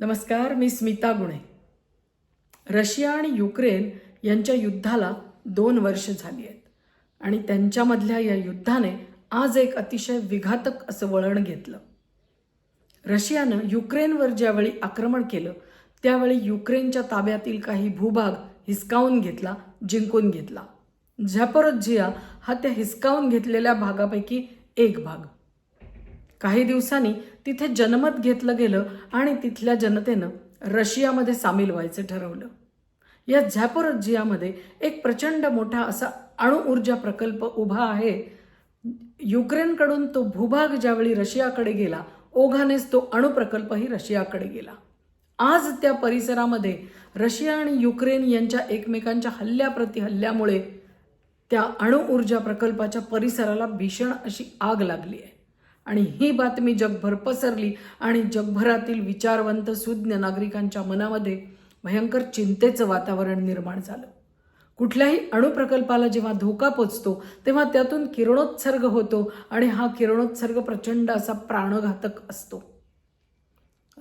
नमस्कार मी स्मिता गुणे. रशिया आणि युक्रेन यांच्या युद्धाला दोन वर्ष झाली आहेत. आणि त्यांच्यामधल्या या युद्धाने आज एक अतिशय विघातक असं वळण घेतलं. रशियानं युक्रेनवर ज्यावेळी आक्रमण केलं त्यावेळी युक्रेनच्या ताब्यातील काही भूभाग हिसकावून घेतला जिंकून घेतला. झॅपरोझिया हा त्या हिसकावून घेतलेल्या भागापैकी एक भाग. काही दिवसांनी तिथे जनमत घेतलं गेलं आणि तिथल्या जनतेनं रशियामध्ये सामील व्हायचं ठरवलं. या झॅपोरजियामध्ये एक प्रचंड मोठा असा अणुऊर्जा प्रकल्प उभा आहे. युक्रेनकडून तो भूभाग ज्यावेळी रशियाकडे गेला ओघानेच तो अणुप्रकल्पही रशियाकडे गेला. आज त्या परिसरामध्ये रशिया आणि युक्रेन यांच्या एकमेकांच्या हल्ल्याप्रती हल्ल्यामुळे त्या अणुऊर्जा प्रकल्पाच्या परिसराला भीषण अशी आग लागली आहे. आणि ही बातमी जगभर पसरली आणि जगभरातील विचारवंत सुज्ञ नागरिकांच्या मनामध्ये भयंकर चिंतेचं वातावरण निर्माण झालं. कुठल्याही अणुप्रकल्पाला जेव्हा धोका पोचतो तेव्हा त्यातून किरणोत्सर्ग होतो आणि हा किरणोत्सर्ग प्रचंड असा प्राणघातक असतो.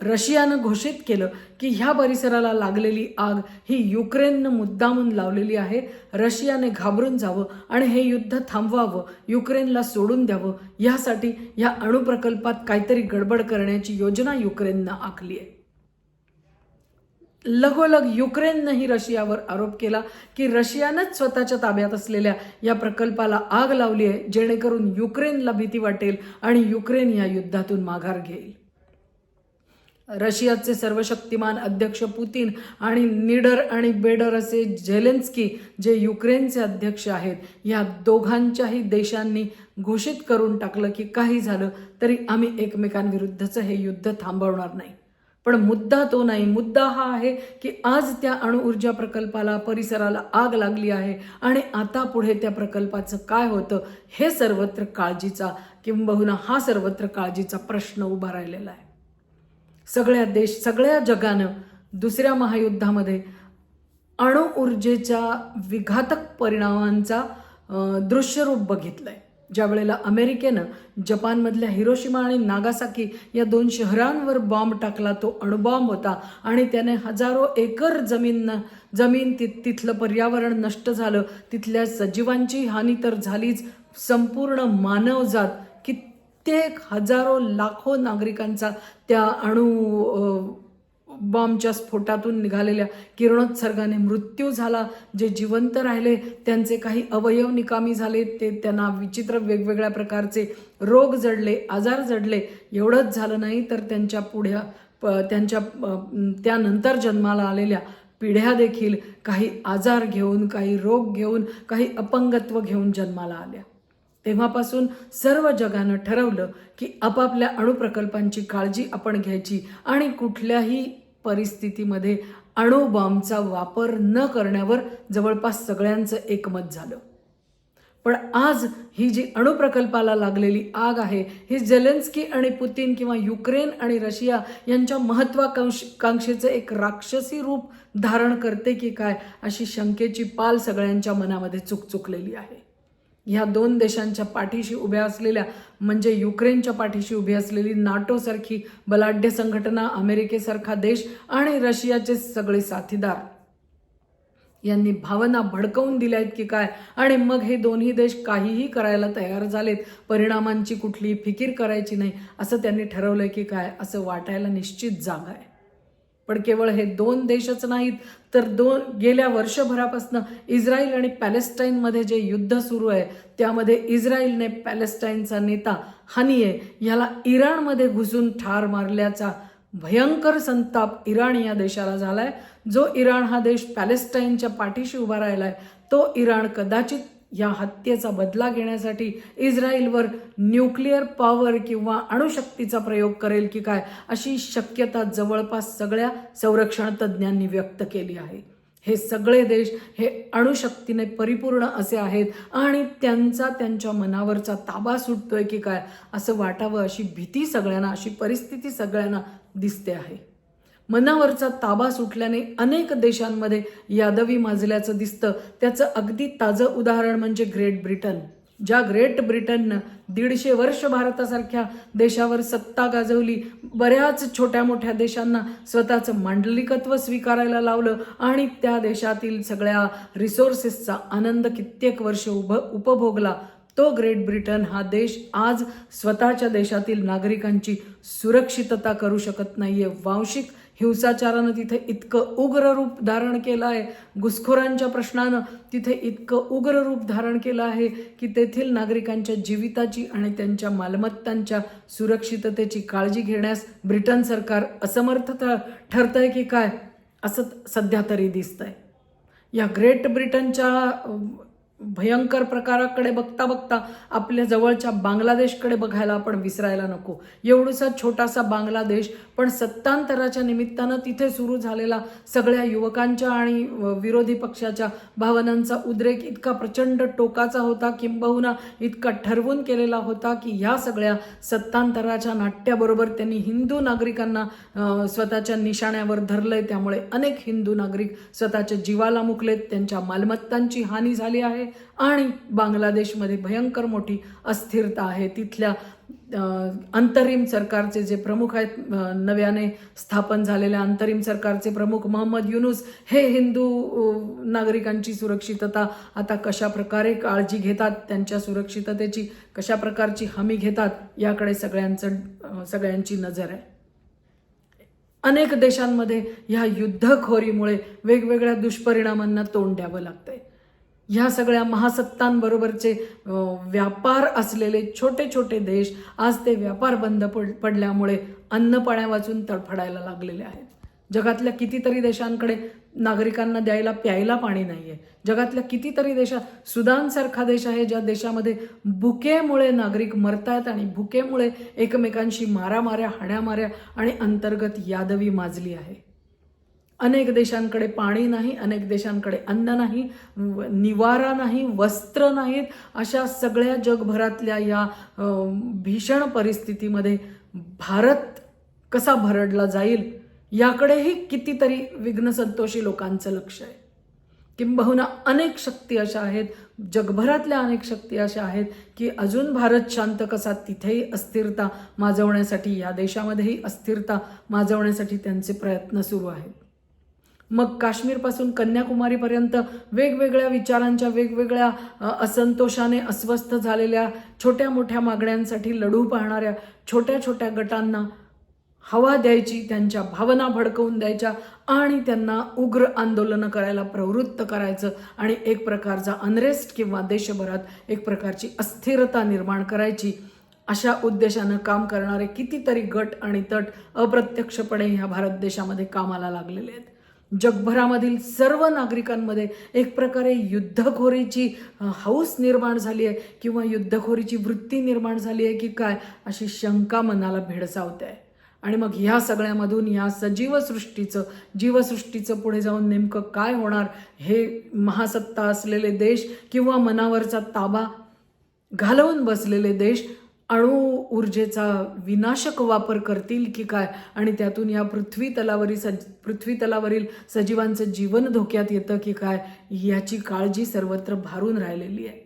रशियानं घोषित केलं की ह्या परिसराला लागलेली आग ही युक्रेननं मुद्दामून लावलेली आहे. रशियाने घाबरून जावं आणि हे युद्ध थांबवावं युक्रेनला सोडून द्यावं यासाठी या अणुप्रकल्पात काहीतरी गडबड करण्याची योजना युक्रेननं आखली आहे. लगोलग युक्रेननंही रशियावर आरोप केला की रशियानंच स्वतःच्या ताब्यात असलेल्या या प्रकल्पाला आग लावली आहे जेणेकरून युक्रेनला भीती वाटेल आणि युक्रेन या युद्धातून माघार घेईल. रशियाचे सर्वशक्तिमान अध्यक्ष पुतीन आणि निडर आणि बेडर असे झेलेन्स्की जे युक्रेनचे अध्यक्ष आहेत या दोघांच्याही देशांनी घोषित करून टाकलं की काही झालं तरी आम्ही एकमेकांविरुद्धचं हे युद्ध थांबवणार नाही. पण मुद्दा तो नाही. मुद्दा हा आहे की आज त्या अणुऊर्जा प्रकल्पाला परिसराला आग लागली आहे आणि आता पुढे त्या प्रकल्पाचं काय होतं हे सर्वत्र काळजीचा किंबहुना हा सर्वत्र काळजीचा प्रश्न उभा राहिलेला आहे. सगळ्या देश सगळ्या जगानं दुसऱ्या महायुद्धामध्ये अणुऊर्जेच्या विघातक परिणामांचा दृश्यरूप दृश्यरूप आहे ज्या वेळेला अमेरिकेनं जपानमधल्या हिरोशिमा आणि नागासाकी या दोन शहरांवर बॉम्ब टाकला तो अणुबॉम्ब होता आणि त्याने हजारो एकर जमीन जमीन ति तिथलं पर्यावरण नष्ट झालं. तिथल्या सजीवांची हानी तर झालीच संपूर्ण मानवजात कित्येक हजारो लाखो नागरिकांचा त्या अणु बॉम्बच्या स्फोटातून निघालेल्या किरणोत्सर्गाने मृत्यू झाला. जे जिवंत राहिले त्यांचे काही अवयव निकामी झाले ते त्यांना विचित्र वेगवेगळ्या प्रकारचे रोग जडले आजार जडले. एवढंच झालं नाही तर त्यांच्या पुढ्या प- त्यांच्या त्यानंतर जन्माला आलेल्या पिढ्या देखील काही आजार घेऊन काही रोग घेऊन काही अपंगत्व घेऊन जन्माला आल्या. तेव्हापासून सर्व जगानं ठरवलं की आपापल्या अणुप्रकल्पांची काळजी आपण घ्यायची आणि कुठल्याही परिस्थितीमध्ये अणुबॉम्बचा वापर न करण्यावर जवळपास सगळ्यांचं एकमत झालं. पण आज ही जी अणुप्रकल्पाला लागलेली आग आहे ही जेलेन्स्की आणि पुतीन किंवा युक्रेन आणि रशिया यांच्या महत्वाकांक्ष कांक्षेचं एक राक्षसी रूप धारण करते की काय अशी शंकेची पाल सगळ्यांच्या मनामध्ये चुकचुकलेली आहे. ह्या दोन देशांच्या पाठीशी उभ्या असलेल्या म्हणजे युक्रेनच्या पाठीशी उभी असलेली नाटोसारखी बलाढ्य संघटना अमेरिकेसारखा देश आणि रशियाचे सगळे साथीदार. यांनी भावना भडकवून दिल्या आहेत की काय? आणि मग हे दोन्ही देश काहीही करायला तयार झालेत परिणामांची कुठली फिकीर करायची नाही असं त्यांनी ठरवलंय की काय असं वाटायला निश्चित जागा आहे. पण केवळ हे दोन देशच नाहीत तर दोन गेल्या वर्षभरापासून इस्रायल आणि पॅलेस्टाईनमध्ये जे युद्ध सुरू आहे त्यामध्ये इस्रायलने पॅलेस्टाईनचा नेता हनिये याला इराणमध्ये घुसून ठार मारल्याचा भयंकर संताप इराण या देशाला झालाय. जो इराण हा देश पॅलेस्टाईनच्या पाठीशी उभा राहिलाय तो इराण कदाचित या हत्येचा बदला घेण्यासाठी इस्रायलवर न्यूक्लिअर पॉवर किंवा अणुशक्तीचा प्रयोग करेल की काय अशी शक्यता जवळपास सगळ्या संरक्षण तज्ज्ञांनी व्यक्त केली आहे. हे सगळे देश हे अणुशक्तीने परिपूर्ण असे आहेत आणि त्यांचा त्यांच्या मनावरचा ताबा सुटतोय की काय असं वाटावं अशी भीती सगळ्यांना अशी परिस्थिती सगळ्यांना दिसते आहे. मनावरचा ताबा सुटल्याने अनेक देशांमध्ये यादवी माजल्याचं दिसतं. त्याचं अगदी ताजं उदाहरण म्हणजे ग्रेट ब्रिटन. ज्या ग्रेट ब्रिटननं दीडशे वर्ष भारतासारख्या देशावर सत्ता गाजवली बऱ्याच छोट्या मोठ्या देशांना स्वतःचं मांडलिकत्व स्वीकारायला लावलं आणि त्या देशातील सगळ्या रिसोर्सेसचा आनंद कित्येक वर्ष उभ उपभोगला. तो ग्रेट ब्रिटन हा देश आज स्वतःच्या देशातील नागरिकांची सुरक्षितता करू शकत नाहीये. वांशिक हिंसाचारानं तिथे इतकं उग्र रूप धारण केलं आहे. घुसखोरांच्या प्रश्नानं तिथे इतकं उग्र रूप धारण केलं आहे की तेथील नागरिकांच्या जीविताची आणि त्यांच्या मालमत्तांच्या सुरक्षिततेची काळजी घेण्यास ब्रिटन सरकार असमर्थ ठरतंय की काय असं सध्या तरी दिसतंय. या ग्रेट ब्रिटनच्या भयंकर प्रकाराकडे बघता बघता आपल्या जवळच्या बांगलादेशकडे बघायला आपण विसरायला नको. एवढूसा छोटासा बांगलादेश पण सत्तांतराच्या निमित्तानं तिथे सुरू झालेला सगळ्या युवकांच्या आणि विरोधी पक्षाच्या भावनांचा उद्रेक इतका प्रचंड टोकाचा होता किंबहुना इतका ठरवून केलेला होता की ह्या सगळ्या सत्तांतराच्या नाट्याबरोबर त्यांनी हिंदू नागरिकांना स्वतःच्या निशाण्यावर धरलंय. त्यामुळे अनेक हिंदू नागरिक स्वतःच्या जीवाला मुकलेत त्यांच्या मालमत्तांची हानी झाली आहे. आणि बांगलादेशमध्ये भयंकर मोठी अस्थिरता आहे. तिथल्या अंतरिम सरकारचे जे प्रमुख आहेत नव्याने स्थापन झालेल्या अंतरिम सरकारचे प्रमुख मोहम्मद युनुस हे हिंदू नागरिकांची सुरक्षितता आता कशा प्रकारे काळजी घेतात त्यांच्या सुरक्षिततेची कशा प्रकारची हमी घेतात याकडे सगळ्यांचं सगळ्यांची नजर आहे. अनेक देशांमध्ये ह्या युद्धखोरीमुळे वेगवेगळ्या दुष्परिणामांना तोंड द्यावं लागतंय. ह्या सगळ्या महासत्तांबरोबरचे व्यापार असलेले छोटे छोटे देश आज ते व्यापार बंद पड पडल्यामुळे अन्न पाण्या वाचून तडफडायला लागलेले आहेत. जगातल्या कितीतरी देशांकडे नागरिकांना द्यायला प्यायला पाणी नाही आहे जगातल्या कितीतरी देशात सुदानसारखा देश आहे ज्या देशामध्ये भुकेमुळे नागरिक मरतायत आणि भुकेमुळे एकमेकांशी मारामाऱ्या हाण्यामाऱ्या आणि अंतर्गत यादवी माजली आहे. अनेक देशांकडे पाणी नाही अनेक देशांकडे अन्न नाही व- निवारा नाही वस्त्र नाहीत. अशा सगळ्या जगभरातल्या या भीषण परिस्थितीमध्ये भारत कसा भरडला जाईल याकडेही कितीतरी विघ्नसंतोषी लोकांचं लक्ष आहे. किंबहुना अनेक शक्ती अशा आहेत जगभरातल्या अनेक शक्ती अशा आहेत की अजून भारत शांत कसा तिथेही अस्थिरता माजवण्यासाठी या देशामध्येही अस्थिरता माजवण्यासाठी त्यांचे प्रयत्न सुरू आहेत. मग काश्मीरपासून कन्याकुमारीपर्यंत वेगवेगळ्या विचारांच्या वेगवेगळ्या असंतोषाने अस्वस्थ झालेल्या छोट्या मोठ्या मागण्यांसाठी लढू पाहणाऱ्या छोट्या छोट्या गटांना हवा द्यायची त्यांच्या भावना भडकवून द्यायच्या आणि त्यांना उग्र आंदोलनं करायला प्रवृत्त करायचं आणि एक प्रकारचा अनरेस्ट किंवा देशभरात एक प्रकारची अस्थिरता निर्माण करायची. अशा उद्देशानं काम करणारे कितीतरी गट आणि तट अप्रत्यक्षपणे ह्या भारत देशामध्ये कामाला लागलेले आहेत. जगभरामधील सर्व नागरिकांमध्ये एक प्रकारे युद्धखोरीची हौस निर्माण झाली आहे किंवा युद्धखोरीची वृत्ती निर्माण झाली आहे की काय अशी शंका मनाला भेडसावते आहे आणि मग ह्या सगळ्यामधून ह्या सजीवसृष्टीचं जीवसृष्टीचं पुढे जाऊन नेमकं काय होणार? हे महासत्ता असलेले देश किंवा मनावरचा ताबा घालवून बसलेले देश अणु ऊर्जेचा विनाशक वापर करतील की काय? आणि त्यातून या पृथ्वी तलावरील सज पृथ्वी तलावरील सजीवांचं जीवन धोक्यात येतं की काय याची काळजी सर्वत्र भारून राहिलेली आहे.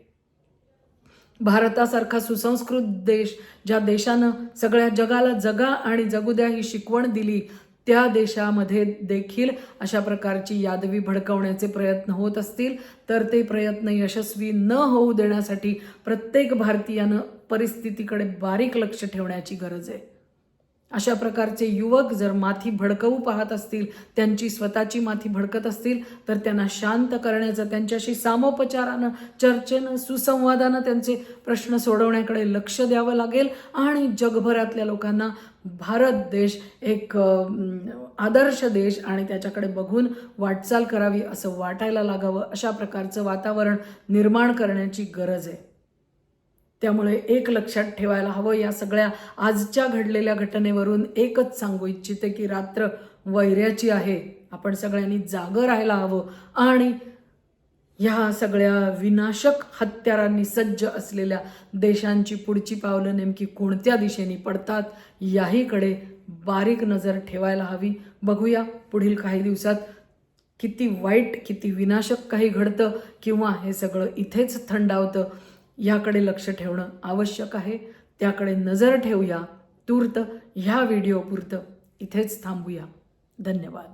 भारतासारखा सुसंस्कृत देश ज्या देशानं सगळ्या जगाला जगा आणि जगू द्या ही शिकवण दिली त्या देशामध्ये देखील अशा प्रकारची यादवी भडकवण्याचे प्रयत्न होत असतील. तर ते प्रयत्न यशस्वी न होऊ देण्यासाठी प्रत्येक भारतीयानं परिस्थितीकडे बारीक लक्ष ठेवण्याची गरज आहे. अशा प्रकारचे युवक जर माथी भडकवू पाहत असतील त्यांची स्वतःची माथी भडकत असतील तर त्यांना शांत करण्याचं त्यांच्याशी सामोपचारानं चर्चेनं सुसंवादानं त्यांचे प्रश्न सोडवण्याकडे लक्ष द्यावं लागेल आणि जगभरातल्या लोकांना भारत देश एक आदर्श देश आणि त्याच्याकडे बघून वाटचाल करावी असं वाटायला लागावं. अशा प्रकारचं वातावरण निर्माण करण्याची गरज आहे. त्यामुळे एक लक्षात ठेवायला हवं. या सगळ्या आजच्या घडलेल्या घटनेवरून एकच सांगू इच्छिते की रात्र वैऱ्याची आहे. आपण सगळ्यांनी जागं राहायला हवं. आणि ह्या सगळ्या विनाशक हत्यारांनी सज्ज असलेल्या देशांची पुढची पावलं नेमकी कोणत्या दिशेने पडतात याहीकडे बारीक नजर ठेवायला हवी. बघूया पुढील काही दिवसात किती वाईट किती विनाशक काही घडतं किंवा हे सगळं इथेच थंडावतं. याकडे लक्ष ठेवणं आवश्यक आहे. त्याकडे नजर ठेवूया. तूर्त ह्या व्हिडिओपुरतं इथेच थांबूया. धन्यवाद.